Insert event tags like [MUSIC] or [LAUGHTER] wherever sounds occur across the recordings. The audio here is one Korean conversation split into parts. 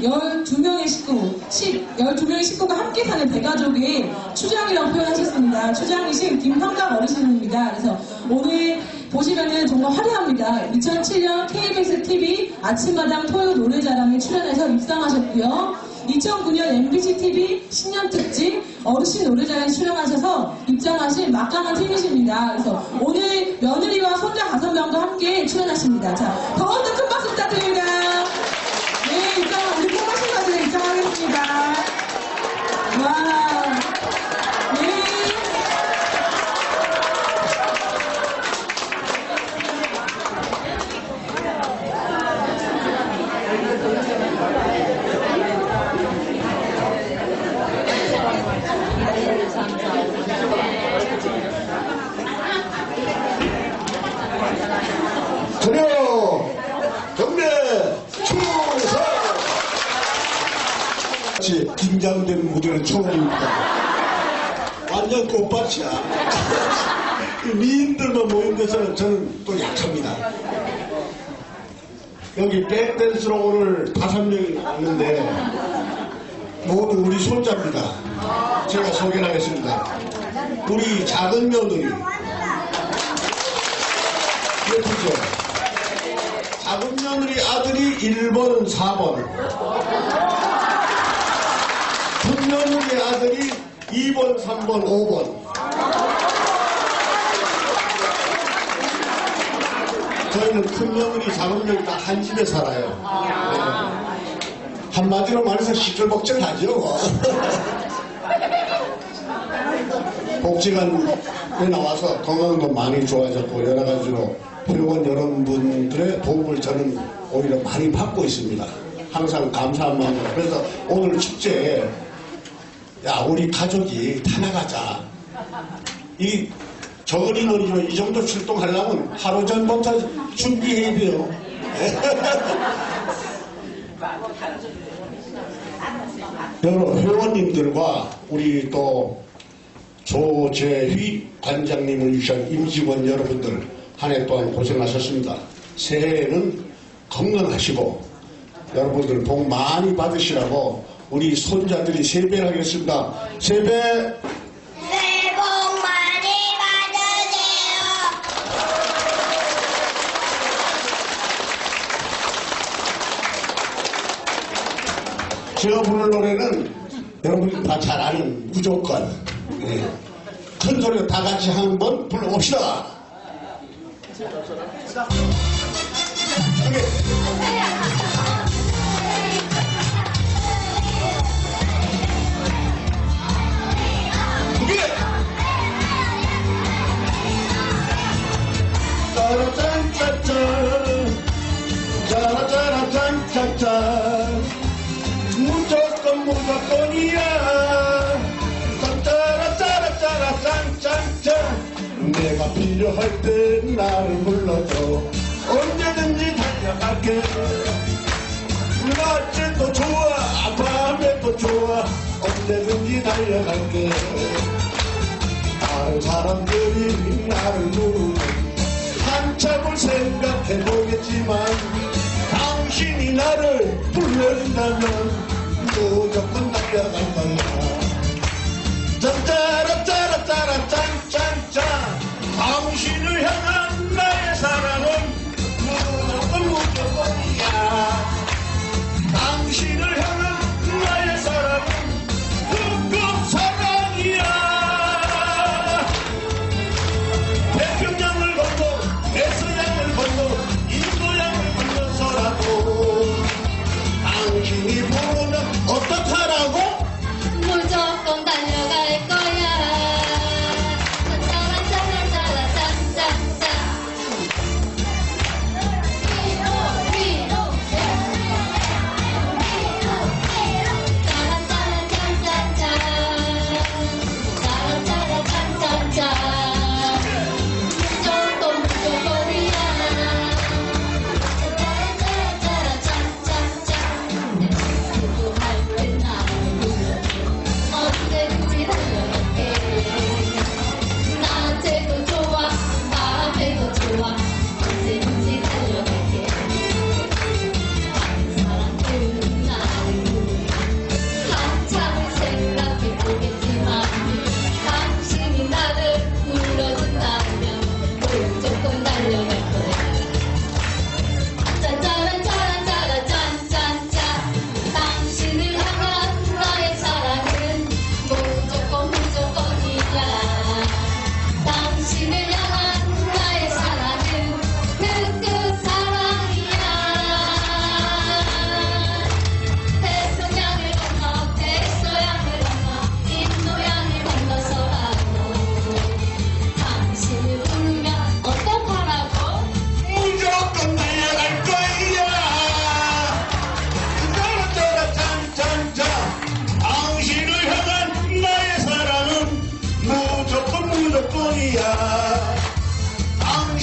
12명의 식구, 10, 12명의 식구가 함께 사는 대가족의 추장이라고 표현하셨습니다. 추장이신 김형각 어르신입니다. 그래서 오늘 보시면은 정말 화려합니다. 2007년 KBS TV 아침마당 토요 노래자랑에 출연해서 입상하셨고요. 2009년 MBC TV 신년 특집 어르신 노래자랑에 출연하셔서 입장하신 막강한 팀이십니다. 그래서 오늘 며느리와 손자 다섯 명도 함께 출연하십니다. 자, 더욱더 큰 박수 부탁드립니다. 네, 입장, 우리 콩마신 가들 입장하겠습니다. 와. 네. 전혀 경례 충성 같이 긴장된 무대는 처음입니다. 완전 꽃밭이야. 이 미인들만 모인 데서 저는 또 약합니다. 여기 백댄스로 오늘 다섯 명이 왔는데 모두 우리 손자입니다. 제가 소개를 하겠습니다. 우리 작은 며느리. 예쁘죠? 작은 며느리 아들이 1번, 4번. 큰 며느리 아들이 2번, 3번, 5번. 저희는 큰 며느리, 작은 며느리 다한 집에 살아요. 네. 한마디로 말해서 시끌벅적하죠. [LAUGHS] 복지관에 나와서 건강도 많이 좋아졌고 여러 가지로 회원 여러분들의 도움을 저는 오히려 많이 받고 있습니다. 항상 감사한 마음으로. 그래서 오늘 축제에 야 우리 가족이 다 나가자. 이 적은 인원이면 이 정도 출동하려면 하루 전부터 준비해야 돼요. [LAUGHS] 여러 회원님들과 우리 또 조재휘 관장님을 위한 임직원 여러분들 한 해 동안 고생하셨습니다. 새해에는 건강하시고 여러분들 복 많이 받으시라고 우리 손자들이 세배를 하겠습니다. 세배 새해 복 많이 받으세요. 제가 부를 노래는 여러분이 다 잘 아는 무조건 예. 큰 소리로 다 같이 한번 불러봅시다. 그래. 짜라짜라짠짠짠 무조건 무조건이야 짠짜라짜라짜라짠짠짠 내가 필요할 때 나를 불러줘 언제든지 달려갈게 낮에도 좋아 밤에도 좋아 언제든지 달려갈게 다른 사람들이 나를 한 참을 생각해 보겠지만 당신이 나를 불러준다면 무조건 달려갈 거야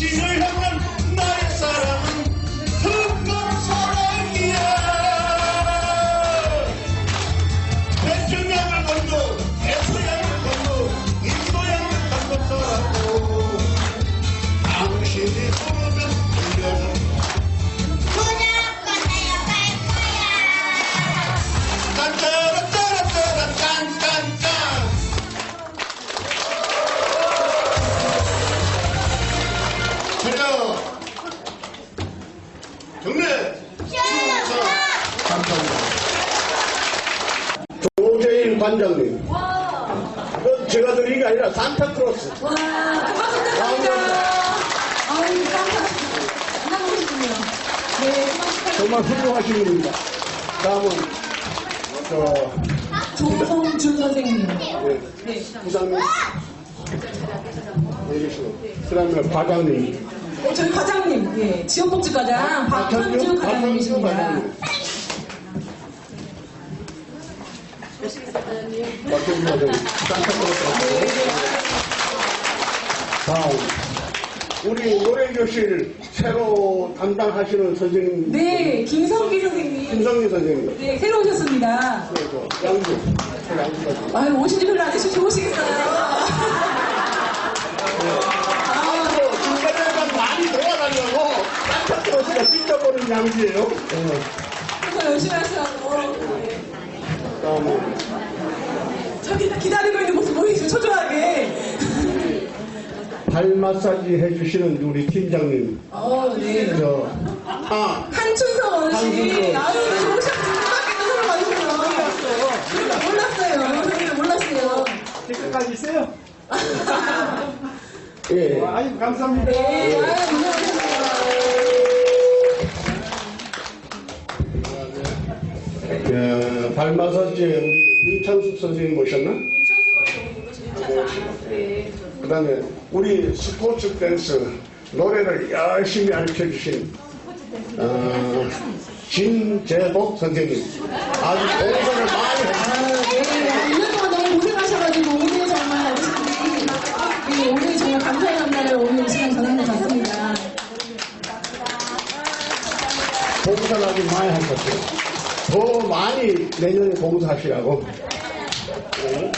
she's 와, 큰 박수 부탁드립니다. 아유, 깜짝. 네, 큰 박수 부탁드립니다. 정말 훌륭하신 분입니다. 다음은 저 조성준 선생님. 예, 네. 부장님 내리시고 그다음에 과장님 어, 저희 과장님, 예, 지역복지 과장 박현주 과장님이십니다. 과장님. 박현주 과장님 산타크로스 다 음 우리 노래교실 새로 담당하시는 선생님 네, 김성기 선생님. 김성희 선생님 네, 새로 오셨습니다. 네, 저 양주 저 양주까지 아유, 오신 지 별로 안 되시면 좋으시겠어요. 아이고 중간에 많이 돌아다녀고 산타크로스가 찢어버린 양주예요 네. 그래서 열심히 하시라고. 다음에 저기 기다리고 있는 모습 보이시죠? 초조하게. 발 마사지 해주시는 우리 팀장님 어, 네. 저 아, 한춘성 어르신. 아유, 고맙게도 서로 봐주셔서. 몰랐어요. 선생님 몰랐어요. 댓글까지 있어요? 예. 아유, 감사합니다. 네, 아유, 고생하셨어요. 예, 발 마사지에 우리 윤창숙 선생님 모셨나? 그 다음에 우리 스포츠 댄스 노래를 열심히 가르쳐 주신 어, 진재복 선생님 아주 공사를 많이 했습니다. 아, 네. 1년 동안 너무 고생하셔가지고, 오늘 정말 네, 오늘 정말 감사의 감사를 오늘 시간 전하는 것 같습니다. 봉사를 아주 많이 하셨어요. 더 많이 내년에 봉사하시라고. 네.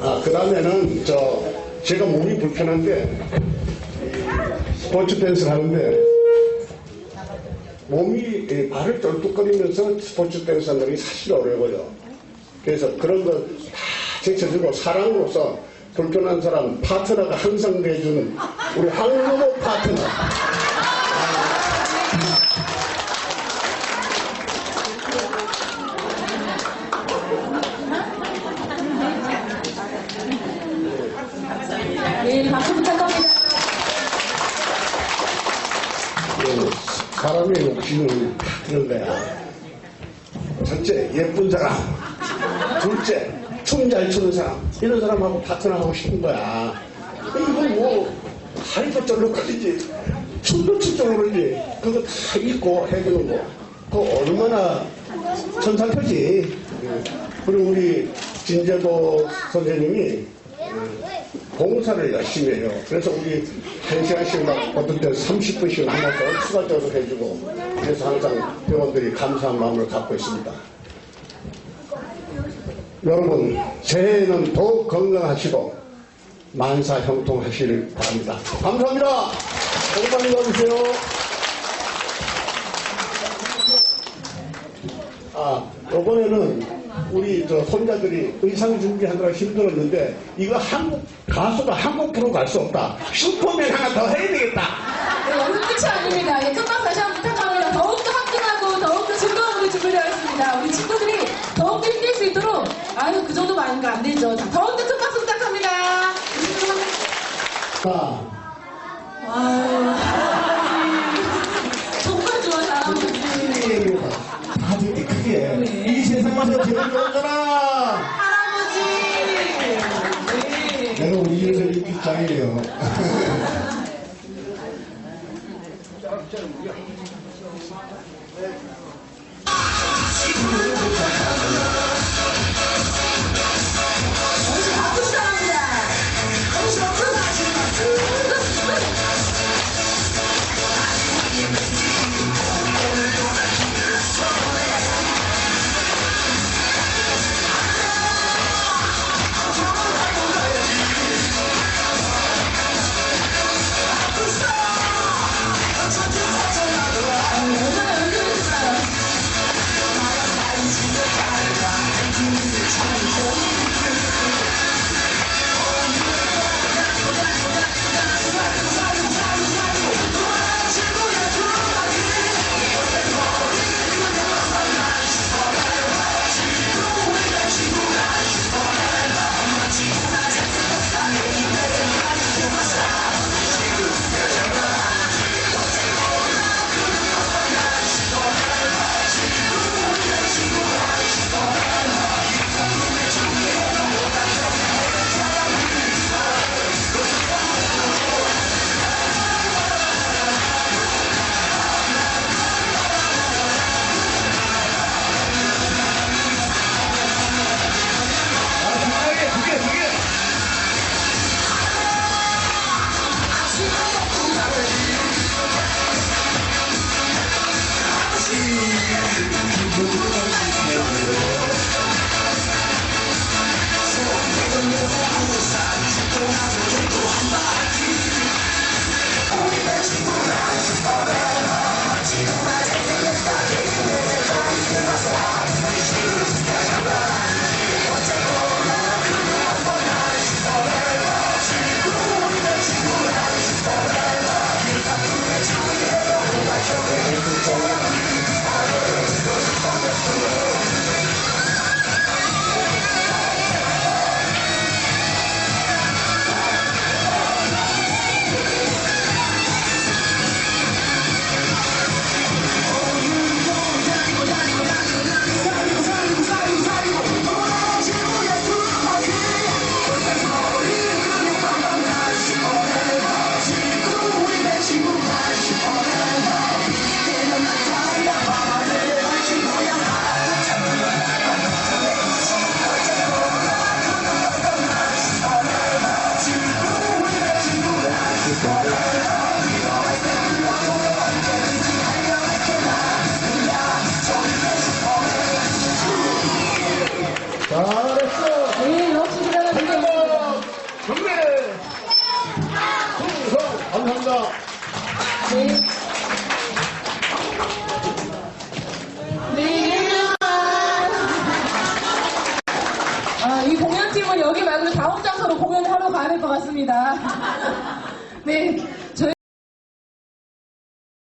아, 그 다음에는, 저, 제가 몸이 불편한데, 이 스포츠 댄스를 하는데, 몸이 예, 발을 쩔뚝거리면서 스포츠 댄스 하는 게 사실 어려워요. 그래서 그런 거 다 제쳐주고 사랑으로서 불편한 사람 파트너가 항상 내주는 우리 항로모 파트너. 사람의 욕심은 다 그런 거야. 첫째, 예쁜 사람. 둘째, 춤 잘 추는 사람. 이런 사람하고 파트너 하고 싶은 거야. 이거 뭐, 다리도 쩔룩거리지. 춤도 출줄 모르지. 그거 다 입고 해주는 거. 그거 얼마나 천상표지. 그리고 우리 진재도 선생님이 봉사를 열심히 해요. 그래서 우리 한 시간씩 막 어떤 때 30분씩 한번더 추가적으로 해주고 그래서 항상 회원들이 감사한 마음을 갖고 있습니다. 여러분 새해에는 더욱 건강하시고 만사 형통하시길 바랍니다. 감사합니다. 복 많이 받으세요. 아, 이번에는 우리 저 손자들이 의상 준비하느라 힘들었는데 이거 한국 가수가 한국 프로 갈 수 없다. 슈퍼맨 하나 더 해야 되겠다. 네, 여기서 끝이 아닙니다. 예, 끝나고 다시 한번 부탁합니다. 더욱더 화끈하고 더욱더 즐거운 우리 준비되었습니다. 우리 친구들이 더욱더 힘낼 수 있도록 아유 그 정도 많은가 안 되죠. 자, 더욱더 큰 박수 부탁합니다. 자, 아유 정말 좋아 사람들이. 다들 크게 이 세상에서 제일 좋잖아. 할 인기 짱